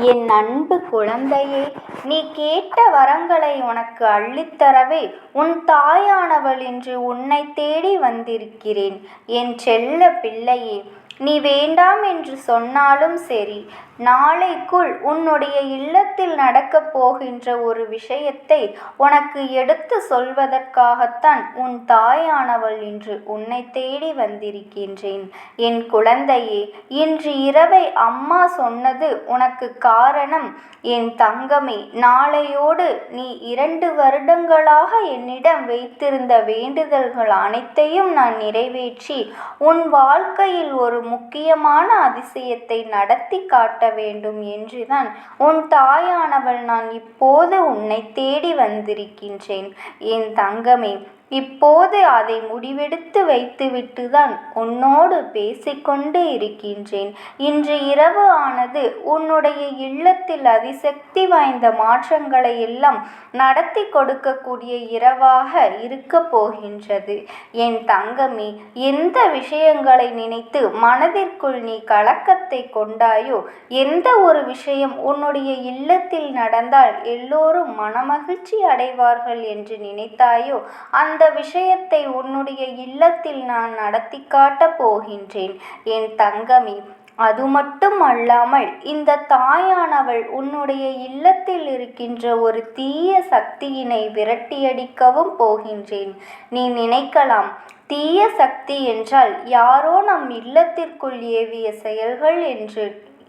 என் அன்பு குழந்தையே நீ கேட்ட வரங்களை உனக்கு அள்ளித்தரவே உன் தாயானவள் இன்று உன்னை தேடி வந்திருக்கிறேன். என் செல்ல பிள்ளையே நீ வேண்டாம் என்று சொன்னாலும் சரி நாளைக்குள் உன்னுடைய இல்லத்தில் நடக்கப் போகின்ற ஒரு விஷயத்தை உனக்கு எடுத்து சொல்வதற்காகத்தான் உன் தாயானவள் இன்று உன்னை தேடி வந்திருக்கின்றேன். என் குழந்தையே இன்று இரவை அம்மா சொன்னது உனக்கு காரணம். என் தங்கமே நாளையோடு நீ இரண்டு வருடங்களாக என்னிடம் வைத்திருந்த வேண்டுதல்கள் அனைத்தையும் நான் நிறைவேற்றி உன் வாழ்க்கையில் ஒரு முக்கியமான அதிசயத்தை நடத்தி காட்ட வேண்டும் என்றுதான் உன் தாயானவள் நான் இப்போது உன்னை தேடி வந்திருக்கின்றேன். என் தங்கமே இப்போது அதை முடிவெடுத்து வைத்துவிட்டு தான் உன்னோடு பேசிக்கொண்டு இருக்கின்றேன். இன்று இரவு ஆனது உன்னுடைய இல்லத்தில் அதிசக்தி வாய்ந்த மாற்றங்களை எல்லாம் நடத்தி கொடுக்கக்கூடிய இரவாக இருக்கப் போகின்றது. என் தங்கமே எந்த விஷயங்களை நினைத்து மனதிற்குள் நீ கலக்கத்தை கொண்டாயோ எந்த ஒரு விஷயம் உன்னுடைய இல்லத்தில் நடந்தால் எல்லோரும் மனமகிழ்ச்சி அடைவார்கள் என்று நினைத்தாயோ அந்த விஷயத்தை உன்னுடைய இல்லத்தில் நான் நடத்தி காட்டப் போகின்றேன். என் தங்கமே அது மட்டும் அல்லாமல் இந்த தாயானவள் உன்னுடைய இல்லத்தில் இருக்கின்ற ஒரு தீய சக்தியினை விரட்டியடிக்கவும் போகின்றேன். நீ நினைக்கலாம் தீய சக்தி என்றால் யாரோ நம் இல்லத்திற்குள் ஏவிய செயல்கள் என்று.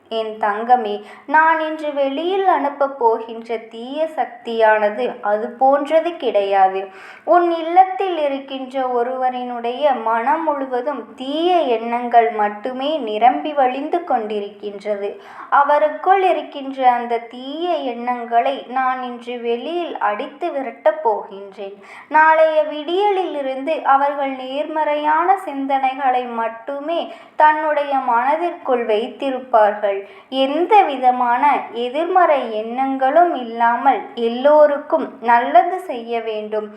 என் தங்கமே நான் இன்று வெளியில் அனுப்பப் போகின்ற தீய சக்தியானது அது போன்றது கிடையாது. உன் இல்லத்தில் இருக்கின்ற ஒருவரினுடைய மனம் முழுவதும் தீய எண்ணங்கள் மட்டுமே நிரம்பி வழிந்து கொண்டிருக்கின்றது. அவருக்குள் இருக்கின்ற அந்த தீய எண்ணங்களை நான் இன்று வெளியில் அடித்து விரட்டப் போகின்றேன். நாளைய விடியலிலிருந்து அவர்கள் நேர்மறையான சிந்தனைகளை மட்டுமே தன்னுடைய மனதிற்குள் வைத்திருப்பார்கள். எந்த விதமான எதிர்மறை எண்ணங்களும் இல்லாமல் எல்லோருக்கும் நல்லது செய்ய வேண்டும்.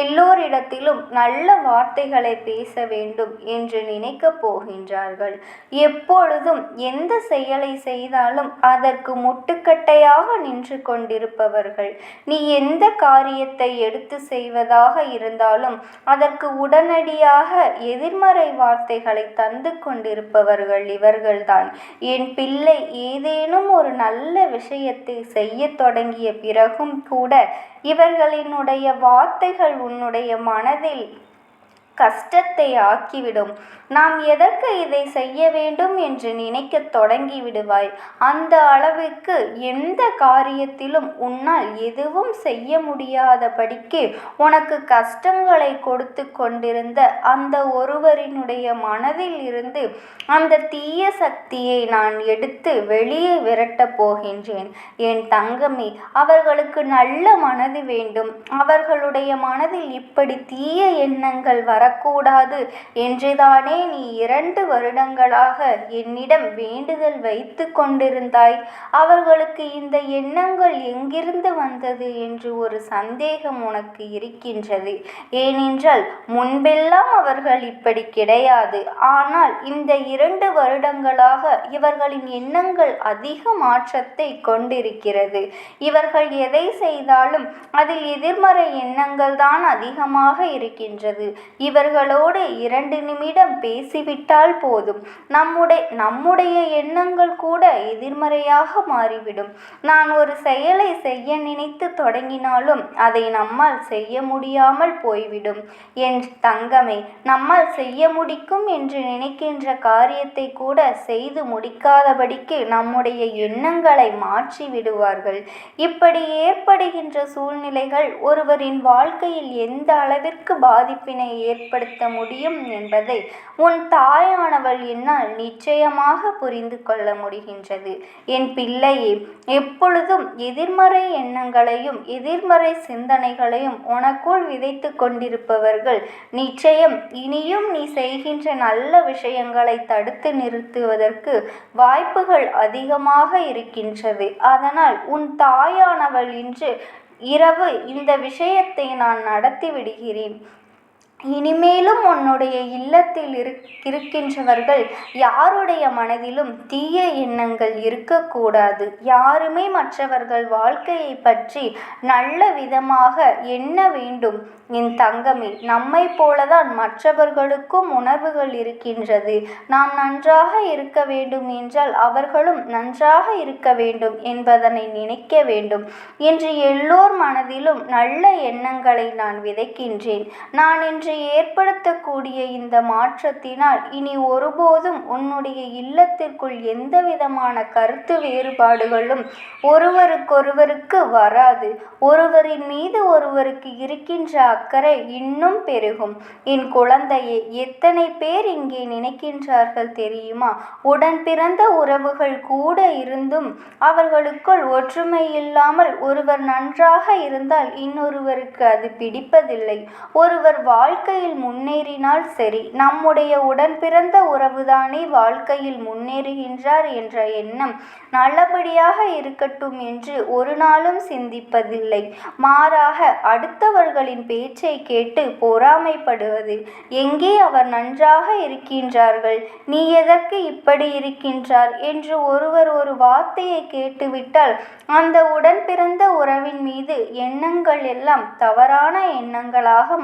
எல்லோரிடத்திலும் நல்ல வார்த்தைகளை பேச வேண்டும் என்று நினைக்கப் போகின்றார்கள். எப்பொழுதும் எந்த செயலை செய்தாலும் அதற்கு முட்டுக்கட்டையாக நின்று கொண்டிருப்பவர்கள். நீ எந்த காரியத்தை எடுத்து செய்வதாக இருந்தாலும் அதற்கு உடனடியாக எதிர்மறை வார்த்தைகளை தந்து கொண்டிருப்பவர்கள் இவர்கள்தான். என் பிள்ளை இல்லை ஏதேனும் ஒரு நல்ல விஷயத்தை செய்யத் தொடங்கிய பிறகும் கூட இவர்களினுடைய வார்த்தைகள் உன்னுடைய மனதில் கஷ்டத்தை ஆக்கிவிடும். நாம் எதற்கு இதை செய்ய வேண்டும் என்று நினைக்கத் தொடங்கி விடுவாய் அந்த அளவிற்கு எந்த காரியத்திலும் உன்னால் எதுவும் செய்ய முடியாதபடிக்கு உனக்கு கஷ்டங்களை கொடுத்து கொண்டிருந்த அந்த ஒருவரினுடைய மனதில் இருந்து அந்த தீய சக்தியை நான் எடுத்து வெளியே விரட்டப் போகின்றேன். என் தங்கமே அவர்களுக்கு நல்ல மனது வேண்டும். அவர்களுடைய மனதில் இப்படி தீய எண்ணங்கள் வரக்கூடாது என்றுதானே நீ இரண்டு வருடங்களாக என்னிடம் வேண்டுதல் வைத்து கொண்டிருந்தாய். அவர்களுக்கு இந்த எண்ணங்கள் எங்கிருந்து வந்தது என்று ஒரு சந்தேகம் உனக்கு இருக்கின்றது. ஏனென்றால் முன்பெல்லாம் அவர்கள் இப்படி கிடையாது. ஆனால் இந்த இரண்டு வருடங்களாக இவர்களின் எண்ணங்கள் அதிக மாற்றத்தை கொண்டிருக்கிறது. இவர்கள் எதை செய்தாலும் அதில் எதிர்மறை எண்ணங்கள் தான் அதிகமாக இருக்கின்றது. இவர்களோடு இரண்டு நிமிடம் பேசிவிட்டால் போதும். நம்முடைய நம்முடைய எண்ணங்கள் கூட எதிர்மறையாக மாறிவிடும். நான் ஒரு செயலை செய்ய நினைத்து தொடங்கினாலும் அதை நம்மால் செய்ய முடியாமல் போய்விடும். என் தங்கமே நம்மால் செய்ய முடிக்கும் என்று நினைக்கின்ற காரியத்தை கூட செய்து முடிக்காதபடிக்கு நம்முடைய எண்ணங்களை மாற்றி விடுவார்கள் இப்படி ஏற்படுகின்ற சூழ்நிலைகள் ஒருவரின் வாழ்க்கையில் எந்த அளவிற்கு பாதிப்பினை ஏற்படுத்த முடியும் என்பதை உன் தாயானவள் என்னால் நிச்சயமாக புரிந்து கொள்ள முடிகின்றது. என் பிள்ளையே எப்பொழுதும் எதிர்மறை எண்ணங்களையும் எதிர்மறை சிந்தனைகளையும் உனக்குள் விதைத்து கொண்டிருப்பவர்கள் நிச்சயம் இனியும் நீ செய்கின்ற நல்ல விஷயங்களை தடுத்து நிறுத்துவதற்கு வாய்ப்புகள் அதிகமாக இருக்கின்றது. அதனால் உன் தாயானவள் இன்று இரவு இந்த விஷயத்தை நான் நடத்தி விடுகிறேன். இனிமேலும் உன்னுடைய இல்லத்தில் இருக் இருக்கின்றவர்கள் யாருடைய மனதிலும் தீய எண்ணங்கள் இருக்கக்கூடாது. யாருமே மற்றவர்கள் வாழ்க்கையை பற்றி நல்ல விதமாக எண்ண வேண்டும். என் தங்கமே நம்மை போலதான் மற்றவர்களுக்கும் உணர்வுகள் இருக்கின்றது. நாம் நன்றாக இருக்க வேண்டும் என்றால் அவர்களும் நன்றாக இருக்க வேண்டும் என்பதனை நினைக்க வேண்டும். என்று எல்லோர் மனதிலும் நல்ல எண்ணங்களை நான் விதைக்கின்றேன். நான் என்று இன்று ஏற்படுத்தக்கூடிய இந்த மாற்றத்தினால் இனி ஒருபோதும் உன்னுடைய இல்லத்திற்குள் எந்தவிதமான கருத்து வேறுபாடுகளும் ஒருவருக்கொருவருக்கு வராது. ஒருவரின் மீது ஒருவருக்கு இருக்கின்ற அக்கறை இன்னும் பெருகும். என் குழந்தையை எத்தனை பேர் இங்கே நினைக்கின்றார்கள் தெரியுமா? உடன் பிறந்த உறவுகள் கூட இருந்தும் அவர்களுக்குள் ஒற்றுமை இல்லாமல் ஒருவர் நன்றாக இருந்தால் இன்னொருவருக்கு அது பிடிப்பதில்லை. ஒருவர் வாழ் வாழ்க்கையில் முன்னேறினால் சரி. நம்முடைய உடன் பிறந்த உறவுதானே வாழ்க்கையில் முன்னேறுகின்றார் என்ற எண்ணம் நல்லபடியாக இருக்கட்டும் என்று ஒரு நாளும் சிந்திப்பதில்லை. மாறாக அடுத்தவர்களின் பேச்சை கேட்டு பொறாமைப்படுவது. எங்கே அவர் நன்றாக இருக்கின்றார்கள்? நீ எதற்கு இப்படி இருக்கின்றார்? என்று ஒருவர் ஒரு வார்த்தையை கேட்டுவிட்டால் அந்த உடன் பிறந்த உறவின் மீது எண்ணங்கள் எல்லாம் தவறான எண்ணங்களாக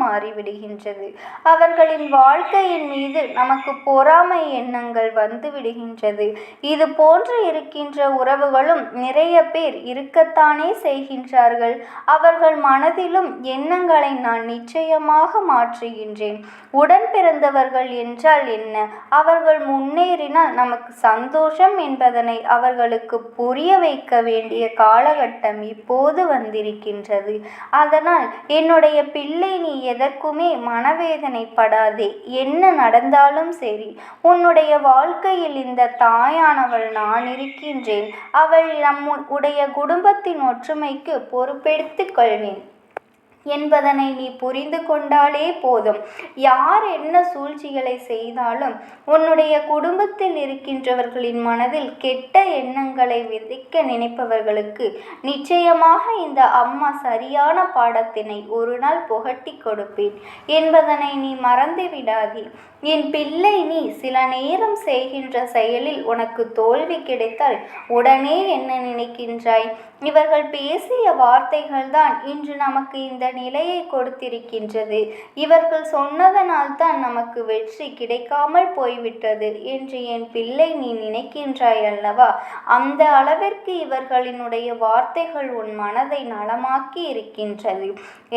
விடுகின்றது அவர்களின் வாழ்க்கையின் மீது நமக்கு பொறாமை எண்ணங்கள் வந்து விடுகின்றது. இது போன்று இருக்கின்ற உறவுகளும் நிறைய பேர் இருக்கத்தானே செய்கின்றார்கள். அவர்கள் மனதிலும் எண்ணங்களை நான் நிச்சயமாக மாற்றுகின்றேன். உடன் பிறந்தவர்கள் என்றால் என்ன? அவர்கள் முன்னேறினால் நமக்கு சந்தோஷம் என்பதனை அவர்களுக்கு புரிய வைக்க வேண்டிய காலகட்டம் இப்போது வந்திருக்கின்றது. அதனால் என்னுடைய பிள்ளை நீ எதற்குமே மனவேதனைப்படாதே. என்ன நடந்தாலும் சரி உன்னுடைய வாழ்க்கையில் இந்த தாயானவள் நான் இருக்கின்றேன். அவள் நம்முடைய குடும்பத்தின் ஒற்றுமைக்கு பொறுப்பெடுத்துக் கொள்வேன். என்பதனை நீ புரிந்து கொண்டாலே போதும். யார் என்ன சூழ்ச்சிகளை செய்தாலும் உன்னுடைய குடும்பத்தில் இருக்கின்றவர்களின் மனதில் கெட்ட எண்ணங்களை விதைக்க நினைப்பவர்களுக்கு நிச்சயமாக இந்த அம்மா சரியான பாடத்தினை ஒரு நாள் புகட்டி கொடுப்பேன். என்பதனை நீ மறந்து விடாதே. என் பிள்ளை நீ சில நேரம் செய்கின்ற செயலில் உனக்கு தோல்வி கிடைத்தால் உடனே என்ன நினைக்கின்றாய்? இவர்கள் பேசிய வார்த்தைகள்தான் இன்று நமக்கு இந்த நிலையை கொடுத்திருக்கின்றது. இவர்கள் சொன்னதனால் தான் நமக்கு வெற்றி கிடைக்காமல் போய்விட்டது என்று என் பிள்ளை நீ நினைக்கின்றாய் அல்லவா? அந்த அளவிற்கு இவர்களினுடைய வார்த்தைகள் உன் மனதை நலமாக்கி இருக்கின்றது.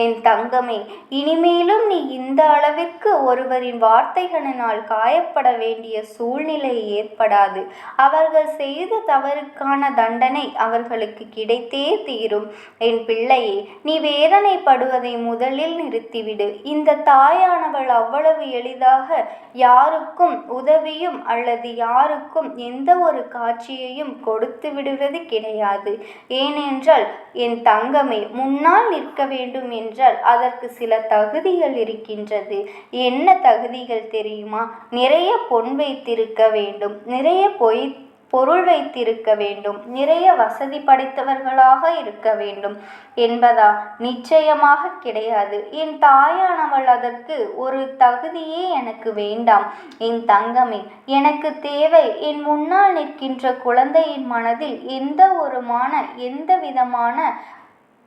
என் தங்கமே இனிமேலும் நீ இந்த அளவிற்கு ஒருவரின் வார்த்தைகளினால் காயப்பட வேண்டிய சூழ்நிலை ஏற்படாது. அவர்கள் செய்த தவறுக்கான தண்டனை அவர்களுக்கு கிடை கிடைத்தே தீரும். என் பிள்ளையே நீ வேதனைப்படுவதை முதலில் நிறுத்திவிடு. இந்த தாயானவள் அவ்வளவு எளிதாக யாருக்கும் உதவியும் அல்லது யாருக்கும் எந்த ஒரு காட்சியையும் கொடுத்து விடுவது கிடையாது. ஏனென்றால் என் தங்கமே முன்னால் நிற்க வேண்டும் என்றால் அதற்கு சில தகுதிகள் இருக்கின்றது. என்ன தகுதிகள் தெரியுமா? நிறைய பொன் வைத்திருக்க வேண்டும். நிறைய பொய் பொருள் வைத்திருக்க வேண்டும். நிறைய வசதி படைத்தவர்களாக இருக்க வேண்டும். என்பதா? நிச்சயமாக கிடையாது. என் தாயானவள் அதற்கு ஒரு தகுதியே எனக்கு வேண்டாம். என் தங்கமே எனக்கு தேவை. என் முன்னால் நிற்கின்ற குழந்தையின் மனதில் எந்த ஒரு மான எந்த விதமான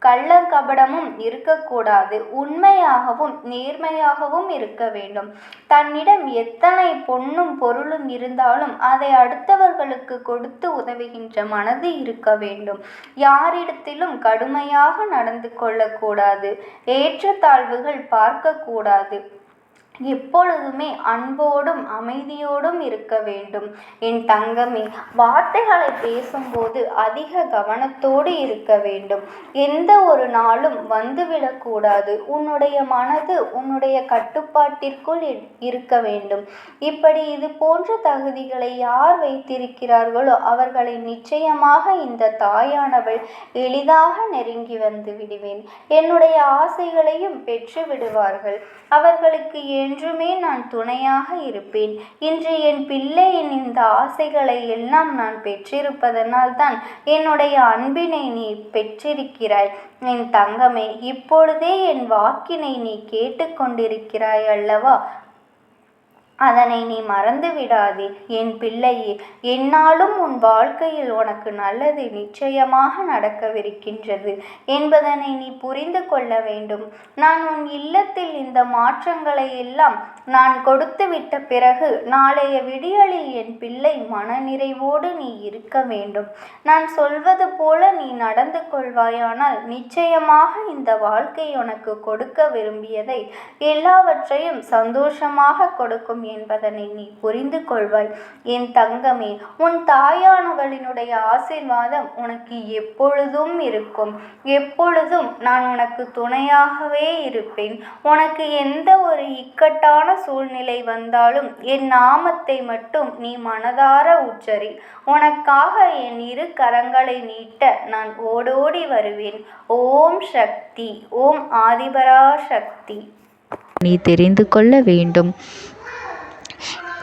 கள்ளங்கபடமும் இருக்கக்கூடாது. உண்மையாகவும் நேர்மையாகவும் இருக்க வேண்டும். தன்னிடம் எத்தனை பொன்னும் பொருளும் இருந்தாலும் அதை அடுத்தவர்களுக்கு கொடுத்து உதவுகின்ற மனது இருக்க வேண்டும். யாரிடத்திலும் கடுமையாக நடந்து கொள்ளக்கூடாது. ஏற்றத்தாழ்வுகள் பார்க்கக்கூடாது. எப்பொழுதுமே அன்போடும் அமைதியோடும் இருக்க வேண்டும். என் தங்கமே வார்த்தைகளை பேசும்போது அதிக கவனத்தோடு இருக்க வேண்டும். எந்த ஒரு நாளும் வந்துவிடக்கூடாது உன்னுடைய மனது உன்னுடைய கட்டுப்பாட்டிற்குள் இருக்க வேண்டும். இப்படி இது போன்ற தகுதிகளை யார் வைத்திருக்கிறார்களோ அவர்களை நிச்சயமாக இந்த தாயானவள் எளிதாக நெருங்கி வந்து விடுவேன். என்னுடைய ஆசைகளையும் பெற்று விடுவார்கள். அவர்களுக்கு என்றுமே நான் துணையாக இருப்பேன். இன்று என் பிள்ளையின் இந்த ஆசைகளை எல்லாம் நான் பெற்றிருப்பதனால் தான் என்னுடைய அன்பினை நீ பெற்றிருக்கிறாய். என் தங்கமே இப்பொழுதே என் வாக்கினை நீ கேட்டுக்கொண்டிருக்கிறாய் அல்லவா? அதனை நீ மறந்து விடாதே என் பிள்ளையே என்னாலும் உன் வாழ்க்கையில் உனக்கு நல்லது நிச்சயமாக நடக்கவிருக்கின்றது என்பதனை நீ புரிந்து கொள்ள வேண்டும். நான் உன் இல்லத்தில் இந்த மாற்றங்களை எல்லாம் நான் கொடுத்து விட்ட பிறகு நாளைய விடியலில் என் பிள்ளை மனநிறைவோடு நீ இருக்க வேண்டும். நான் சொல்வது போல நீ நடந்து கொள்வாயானால் நிச்சயமாக இந்த வாழ்க்கை உனக்கு கொடுக்க விரும்பியதை எல்லாவற்றையும் சந்தோஷமாக கொடுக்கும் என்பதனை நீ புரிந்து கொள்வாய். என் தங்கமே உன் தாயானவளினுடைய ஆசிர்வாதம் உனக்கு எப்பொழுதும் இருக்கும். எப்பொழுதும் நான் உனக்கு துணையாகவே இருப்பேன். உனக்கு எந்த ஒரு இக்கட்டான சூழ்நிலை வந்தாலும் என் நாமத்தை மட்டும் நீ மனதார உச்சரி. உனக்காக என் இரு கரங்களை நீட்ட நான் ஓடோடி வருவேன். ஓம் சக்தி ஓம் ஆதிபரா சக்தி நீ தெரிந்து கொள்ள வேண்டும்.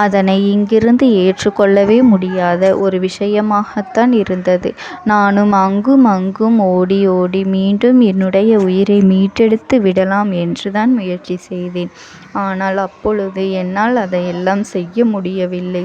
அதனை இங்கிருந்து ஏற்றுக்கொள்ளவே முடியாத ஒரு விஷயமாகத்தான் இருந்தது. நானும் அங்கும் அங்கும் ஓடி ஓடி மீண்டும் என்னுடைய உயிரை மீட்டெடுத்து விடலாம் என்றுதான் முயற்சி செய்தேன். ஆனால் அப்பொழுது என்னால் அதையெல்லாம் செய்ய முடியவில்லை.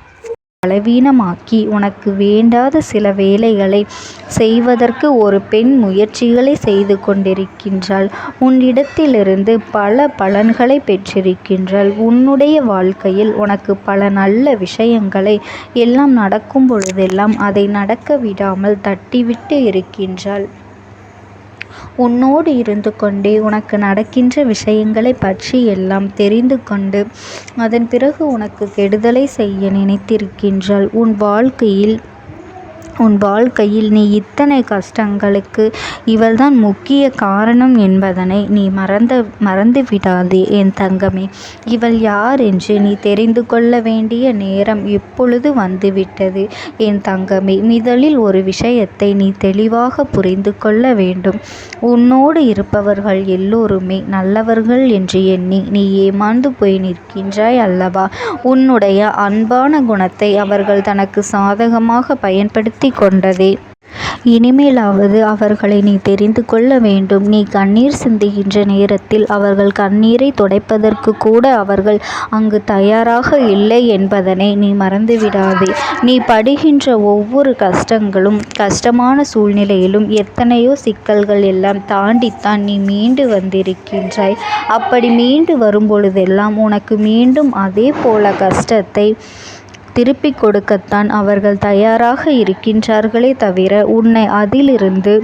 பலவீனமாக்கி உனக்கு வேண்டாத சில வேலைகளை செய்வதற்கு ஒரு பெண் முயற்சிகளை செய்து கொண்டிருக்கின்றாள். உன்னிடத்திலிருந்து பல பலன்களை பெற்றிருக்கின்றாள். உன்னுடைய வாழ்க்கையில் உனக்கு பல நல்ல விஷயங்களை எல்லாம் நடக்கும் பொழுதெல்லாம் அதை நடக்க விடாமல் தட்டிவிட்டு இருக்கின்றாள். உன்னோடு இருந்து கொண்டே உனக்கு நடக்கின்ற விஷயங்களை பற்றி எல்லாம் தெரிந்து கொண்டு அதன் பிறகு உனக்கு கெடுதலை செய்ய நினைத்திருக்கின்றாள். உன் வாழ்க்கையில் உன் வாழ்க்கையில் நீ இத்தனை கஷ்டங்களுக்கு இவள்தான் முக்கிய காரணம் என்பதனை நீ மறந்த மறந்து விடாதே என் தங்கமே. இவள் யார் என்று நீ தெரிந்து கொள்ள வேண்டிய நேரம் இப்பொழுது வந்துவிட்டது. என் தங்கமே முதலில் ஒரு விஷயத்தை நீ தெளிவாக புரிந்து கொள்ள வேண்டும். உன்னோடு இருப்பவர்கள் எல்லோருமே நல்லவர்கள் என்று எண்ணி நீ ஏமாந்து போய் நிற்கின்றாய் அல்லவா? உன்னுடைய அன்பான குணத்தை அவர்கள் தனக்கு சாதகமாக பயன்படுத்தி கொண்டதே. இனிமேலாவது அவர்களை நீ தெரிந்து கொள்ள வேண்டும். நீ கண்ணீர் சிந்துகின்ற நேரத்தில் அவர்கள் கண்ணீரை துடைப்பதற்கு கூட அவர்கள் அங்கு தயாராக இல்லை என்பதனை நீ மறந்துவிடாதே. நீ படுகின்ற ஒவ்வொரு கஷ்டங்களும் கஷ்டமான சூழ்நிலையிலும் எத்தனையோ சிக்கல்கள் எல்லாம் தாண்டித்தான் நீ மீண்டு வந்திருக்கின்றாய். அப்படி மீண்டு வரும்பொழுதெல்லாம் உனக்கு மீண்டும் அதே போல கஷ்டத்தை திருப்பிக் கொடுக்கத்தான் அவர்கள் தயாராக இருக்கின்றார்களே தவிர உன்னை அதிலிருந்து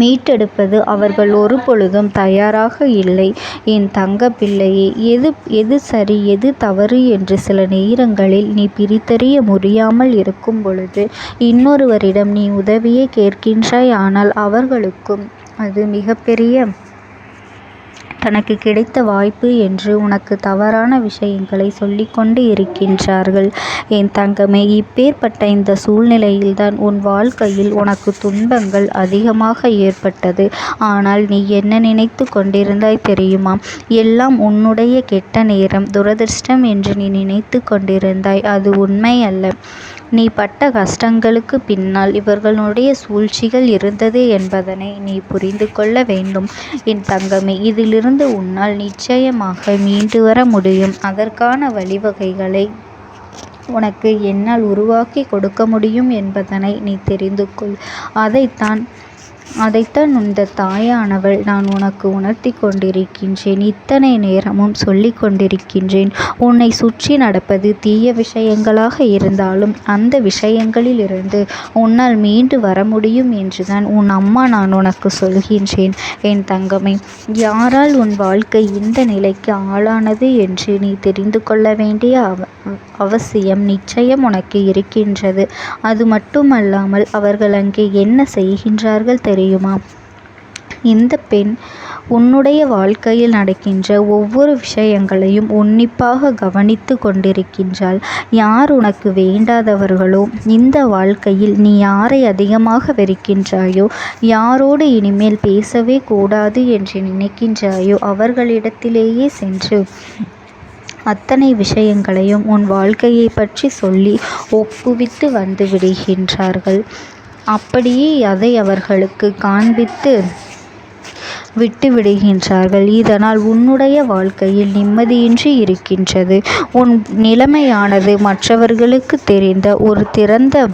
மீட்டெடுப்பது அவர்கள் ஒரு பொழுதும் தயாராக இல்லை. என் தங்க பிள்ளையே எது எது சரி எது தவறு என்று சில நேரங்களில் நீ பிரித்தறிய முடியாமல் இருக்கும் பொழுது இன்னொருவரிடம் நீ உதவியை கேட்கின்றாய். ஆனால் அவர்களுக்கும் அது மிகப்பெரிய தனக்கு கிடைத்த வாய்ப்பு என்று உனக்கு தவறான விஷயங்களை சொல்லிக்கொண்டு இருக்கின்றார்கள். என் தங்கமே இப்பேற்பட்ட இந்த சூழ்நிலையில்தான் உன் வாழ்க்கையில் உனக்கு துன்பங்கள் அதிகமாக ஏற்பட்டது. ஆனால் நீ என்ன நினைத்து கொண்டிருந்தாய் தெரியுமா? எல்லாம் உன்னுடைய கெட்ட நேரம் துரதிர்ஷ்டம் என்று நீ நினைத்து கொண்டிருந்தாய். அது உண்மை அல்ல. நீ பட்ட கஷ்டங்களுக்கு பின்னால் இவர்களுடைய சூழ்ச்சிகள் இருந்தது என்பதனை நீ புரிந்து கொள்ள வேண்டும். என் தங்கமே இதிலிருந்து உன்னால் நிச்சயமாக மீண்டு வர முடியும். அதற்கான வழிவகைகளை உனக்கு என்னால் உருவாக்கி கொடுக்க முடியும் என்பதனை நீ தெரிந்து கொள். அதைத்தான் அதைத்தான் இந்த தாயானவள் நான் உனக்கு உணர்த்தி கொண்டிருக்கின்றேன். இத்தனை நேரமும் சொல்லி கொண்டிருக்கின்றேன். உன்னை சுற்றி நடப்பது தீய விஷயங்களாக இருந்தாலும் அந்த விஷயங்களிலிருந்து உன்னால் மீண்டு வர முடியும் என்றுதான் உன் அம்மா நான் உனக்கு சொல்கின்றேன். என் தங்கமே யாரால் உன் வாழ்க்கை இந்த நிலைக்கு ஆளானது என்று நீ தெரிந்து கொள்ள வேண்டிய அவ அவசியம் நிச்சயம் உனக்கு இருக்கின்றது. அது மட்டுமல்லாமல் அவர்கள் அங்கே என்ன செய்கின்றார்கள் தெரியுமா? இந்த பெண் உன்னுடைய வாழ்க்கையில் நடக்கின்ற ஒவ்வொரு விஷயங்களையும் உன்னிப்பாக கவனித்து கொண்டிருக்கின்றாள். யார் உனக்கு வேண்டாதவர்களோ இந்த வாழ்க்கையில் நீ யாரை அதிகமாக வெறுக்கின்றாயோ யாரோடு இனிமேல் பேசவே கூடாது என்று நினைக்கின்றாயோ அவர்களிடத்திலேயே சென்று அத்தனை விஷயங்களையும் உன் வாழ்க்கையை பற்றி சொல்லி ஒப்புவித்து வந்து விடுகின்றார்கள். அப்படியே அதை அவர்களுக்கு காண்பித்து விட்டு விடுகின்றார்கள் இதனால் உன்னுடைய வாழ்க்கையில் நிம்மதியின்றி இருக்கின்றது. உன் நிலைமையானது மற்றவர்களுக்கு தெரிந்த ஒரு திறந்த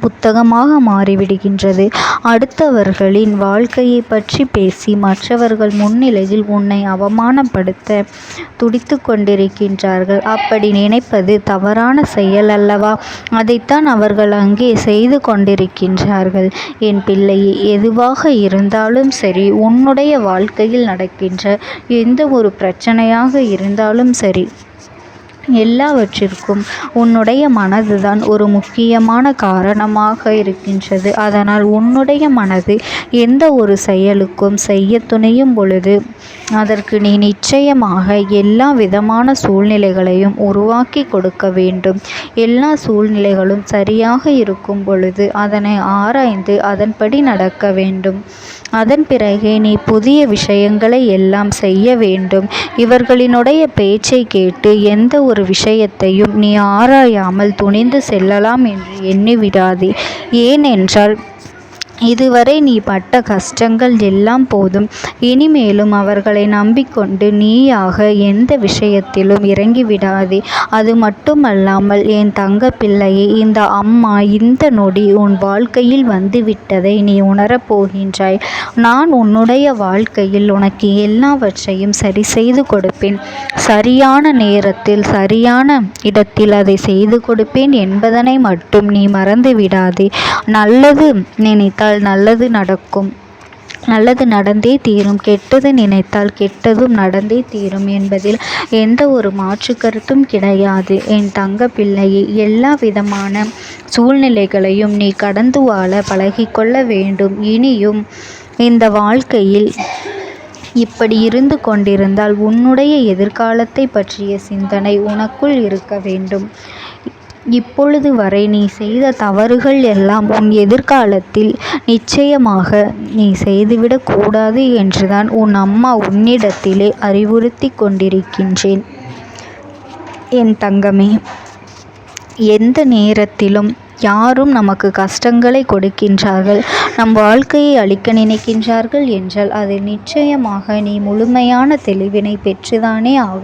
புத்தகமாக மாறிவிடுகின்றது. அடுத்தவர்களின் வாழ்க்கையை பற்றி பேசி மற்றவர்கள் முன்னிலையில் உன்னை அவமானப்படுத்த துடித்து கொண்டிருக்கின்றார்கள். அப்படி நினைப்பது தவறான செயல் அல்லவா? அதைத்தான் அவர்கள் அங்கே செய்து கொண்டிருக்கின்றார்கள். என் பிள்ளையே எதுவாக இருந்தாலும் சரி உன்னுடைய வாழ்க்கையில் நடக்கின்ற எந்த ஒரு பிரச்சனையாக இருந்தாலும் சரி எல்லாவற்றிற்கும் உன்னுடைய மனதுதான் ஒரு முக்கியமான காரணமாக இருக்கின்றது. அதனால் உன்னுடைய மனது எந்த ஒரு செயலுக்கும் செய்ய துணியும் பொழுது அதற்கு நீ நிச்சயமாக எல்லா விதமான சூழ்நிலைகளையும் உருவாக்கி கொடுக்க வேண்டும். எல்லா சூழ்நிலைகளும் சரியாக இருக்கும் பொழுது அதனை ஆராய்ந்து அதன்படி நடக்க வேண்டும். அதன் பிறகே நீ புதிய விஷயங்களை எல்லாம் செய்ய வேண்டும். இவர்களினுடைய பேச்சை கேட்டு எந்த ஒரு விஷயத்தையும் நீ ஆராயாமல் துணிந்து செல்லலாம் என்று எண்ணிவிடாதே. ஏனென்றால் இதுவரை நீ பட்ட கஷ்டங்கள் எல்லாம் போதும். இனிமேலும் அவர்களை நம்பிக்கொண்டு நீயாக எந்த விஷயத்திலும் இறங்கிவிடாதே. அது மட்டுமல்லாமல் என் தங்க பிள்ளையே இந்த அம்மா இந்த நொடி உன் வாழ்க்கையில் வந்துவிட்டதை நீ உணரப்போகின்றாய் நான் உன்னுடைய வாழ்க்கையில் உனக்கு எல்லாவற்றையும் சரி செய்து கொடுப்பேன். சரியான நேரத்தில் சரியான இடத்தில் அதை செய்து கொடுப்பேன் என்பதனை மட்டும் நீ மறந்து விடாதே நல்லது நினைத்தால் நல்லது நடக்கும். நல்லது நடந்தே தீரும். கெட்டது நினைத்தால் கெட்டதும் நடந்தே தீரும் என்பதில் எந்த ஒரு மாற்று கருத்தும் கிடையாது. என் தங்க பிள்ளையை எல்லா விதமான சூழ்நிலைகளையும் நீ கடந்து வாழ பழகிக்கொள்ள வேண்டும். இனியும் இந்த வாழ்க்கையில் இப்படி இருந்து கொண்டிருந்தால் உன்னுடைய எதிர்காலத்தை பற்றிய சிந்தனை உனக்குள் இருக்க வேண்டும். இப்பொழுது வரை நீ செய்த தவறுகள் எல்லாம் உன் எதிர்காலத்தில் நிச்சயமாக நீ செய்துவிடக் கூடாது என்றுதான் உன் அம்மா உன்னிடத்திலே அறிவுறுத்தி கொண்டிருக்கின்றேன். என் தங்கமே எந்த நேரத்திலும் யாரும் நமக்கு கஷ்டங்களை கொடுக்கின்றார்கள். நம் வாழ்க்கையை அழிக்க நினைக்கின்றார்கள் என்றால் அதில் நிச்சயமாக நீ முழுமையான தெளிவினை பெற்றுதானே ஆக